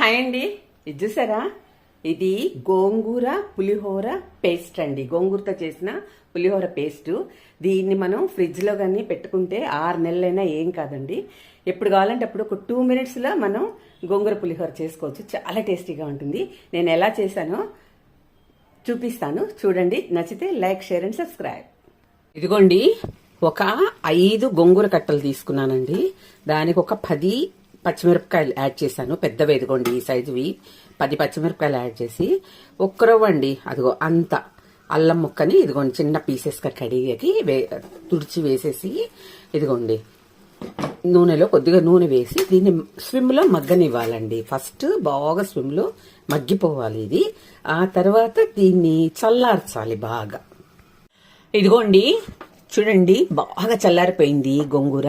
Hi అండి. ఇది చూసారా? ఇది గోంగూర పులిహోర పేస్ట్ అండి. గోంగూరతో చేసిన పులిహోర పేస్ట్. దీన్ని మనం ఫ్రిడ్జ్లో కానీ పెట్టుకుంటే ఆరు నెలలైనా ఏం కాదండి. ఎప్పుడు కావాలంటే అప్పుడు ఒక టూ మినిట్స్లో మనం గోంగూర పులిహోర చేసుకోవచ్చు. చాలా టేస్టీగా ఉంటుంది. నేను ఎలా చేశానో చూపిస్తాను. చూడండి. నచ్చితే లైక్ షేర్ అండ్ సబ్స్క్రైబ్. ఇదిగోండి. ఒక ఐదు గోంగూర కట్టలు తీసుకున్నానండి. దానికి ఒక పది పచ్చిమిరపకాయలు యాడ్ చేశాను. పెద్దవి ఎదుగోండి ఈ సైజువి. పది పచ్చిమిరపకాయలు యాడ్ చేసి ఒక్కరవ్వండి అదిగో అంత అల్లం ముక్కని ఇదిగోండి చిన్న పీసెస్గా కడిగి వే తుడిచి వేసేసి ఇదిగోండి. నూనెలో కొద్దిగా నూనె వేసి దీన్ని స్విమ్లో మగ్గనివ్వాలండి. ఫస్ట్ బాగా స్విమ్లో మగ్గిపోవాలి ఇది. ఆ తర్వాత దీన్ని చల్లార్చాలి బాగా. ఇదిగోండి చూడండి బాగా చల్లారిపోయింది గోంగూర.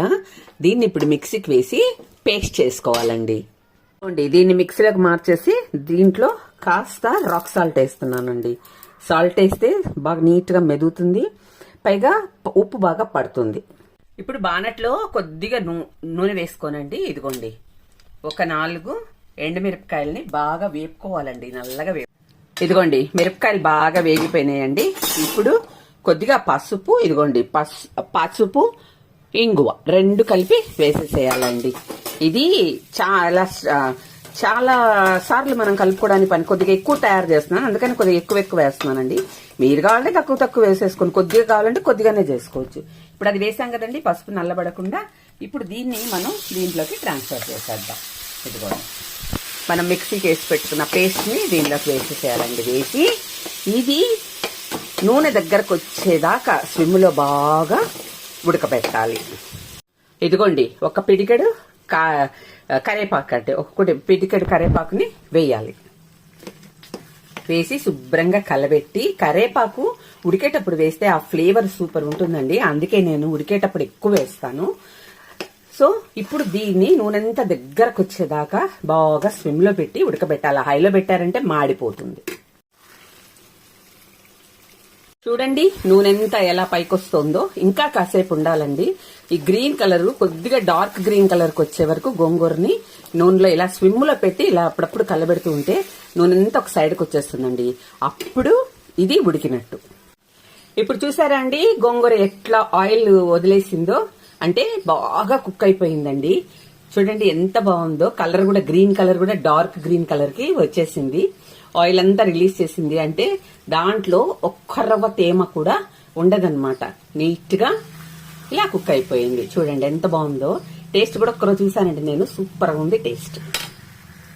దీన్ని ఇప్పుడు మిక్సీకి వేసి పేస్ట్ చేసుకోవాలండి. ఇదిగోండి దీన్ని మిక్సీలోకి మార్చేసి దీంట్లో కాస్త రాక్ సాల్ట్ వేస్తున్నానండి. సాల్ట్ వేస్తే బాగా నీట్గా మెదుగుతుంది. పైగా ఉప్పు బాగా పడుతుంది. ఇప్పుడు బానట్లో కొద్దిగా నూ నూనె వేసుకోనండి ఇదిగోండి. ఒక నాలుగు ఎండుమిరపకాయలని బాగా వేపుకోవాలండి నల్లగా వేపు ఇదిగోండి మిరపకాయలు బాగా వేగిపోయినాయండి. ఇప్పుడు కొద్దిగా పసుపు ఇదిగోండి పసు పసుపు ఇంగువ. రెండు కలిపి వేసేసేయాలండి. ఇది చాలా చాలా సార్లు మనం కలుపుకోవడానికి పని కొద్దిగా ఎక్కువ తయారు చేస్తున్నాను. అందుకని కొద్దిగా ఎక్కువ ఎక్కువ వేస్తున్నానండి. మీరు కావాలంటే తక్కువ తక్కువ వేసేసుకోండి. కొద్దిగా కావాలంటే కొద్దిగానే చేసుకోవచ్చు. ఇప్పుడు అది వేసాం కదండి పసుపు నల్లబడకుండా ఇప్పుడు దీన్ని మనం దీంట్లోకి ట్రాన్స్ఫర్ చేసేద్దాం. ఇదిగోండి. మనం మిక్సీకి వేసి పెట్టుకున్న పేస్ట్ని దీంట్లోకి వేసేసేయాలండి. వేసి ఇది నూనె దగ్గరకు వచ్చేదాకా స్విమ్లో బాగా ఉడకబెట్టాలి. ఇదిగోండి ఒక పిడికెడు కా కరేపాకు అంటే ఒక్కటి పిడికెడు కరేపాకుని వేయాలి. వేసి శుభ్రంగా కలబెట్టి కరేపాకు ఉడికేటప్పుడు వేస్తే ఆ ఫ్లేవర్ సూపర్ ఉంటుందండి. అందుకే నేను ఉడికేటప్పుడు ఎక్కువ వేస్తాను. సో ఇప్పుడు దీన్ని నూనెంత దగ్గరకు వచ్చేదాకా బాగా స్విమ్లో పెట్టి ఉడకబెట్టాలి. హైలో పెట్టారంటే మాడిపోతుంది. చూడండి నూనె ఎంత ఎలా పైకొస్తుందో. ఇంకా కాసేపు ఉండాలండి. ఈ గ్రీన్ కలర్ కొద్దిగా డార్క్ గ్రీన్ కలర్కు వచ్చే వరకు గోంగూరని నూనెలో ఇలా స్విమ్లో పెట్టి ఇలా అప్పుడప్పుడు కలబెడుతూ ఉంటే నూనె అంతా ఒక సైడ్కి వచ్చేస్తుందండి. అప్పుడు ఇది ఉడికినట్టు. ఇప్పుడు చూసారా అండి గోంగూర ఎట్లా ఆయిల్ వదిలేసిందో? అంటే బాగా కుక్ అయిపోయిందండి. చూడండి ఎంత బాగుందో. కలర్ కూడా గ్రీన్ కలర్ కూడా డార్క్ గ్రీన్ కలర్కి వచ్చేసింది. ఆయిల్ అంతా రిలీజ్ చేసింది అంటే దాంట్లో ఒక్క రవ్వ తేమ కూడా ఉండదన్నమాట. నీట్గా ఇలా కుక్ అయిపోయింది. చూడండి ఎంత బాగుందో. టేస్ట్ కూడా ఒక్కరోజు చూసానండి నేను. సూపర్గా ఉంది టేస్ట్.